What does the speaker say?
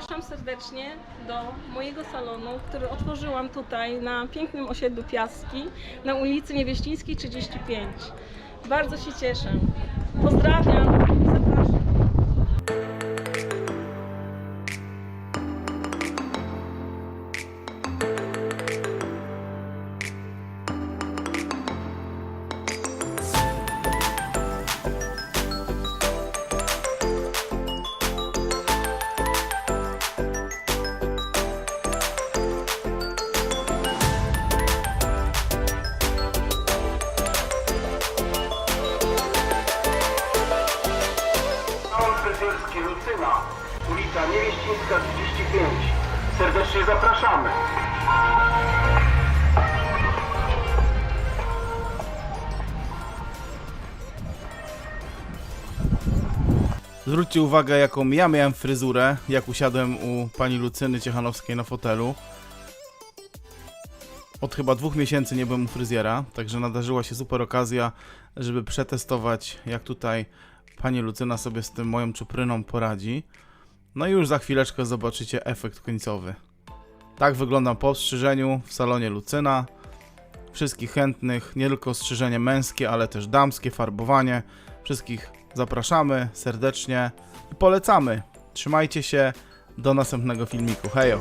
Zapraszam serdecznie do mojego salonu, który otworzyłam tutaj na pięknym osiedlu Piaski na ulicy Niewieścińskiej 35. Bardzo się cieszę. Pozdrawiam Fryzjerski Lucyna, ulica Niewieścińska 35. Serdecznie zapraszamy. Zwróćcie uwagę, jaką ja miałem fryzurę, jak usiadłem u pani Lucyny Ciechanowskiej na fotelu. Od chyba dwóch miesięcy nie byłem u fryzjera, także nadarzyła się super okazja, żeby przetestować, jak tutaj pani Lucyna sobie z tym moją czupryną poradzi. No i już za chwileczkę zobaczycie efekt końcowy. Tak wyglądam po strzyżeniu w salonie Lucyna. Wszystkich chętnych, nie tylko strzyżenie męskie, ale też damskie, farbowanie. Wszystkich zapraszamy serdecznie i polecamy. Trzymajcie się, do następnego filmiku. Hejo!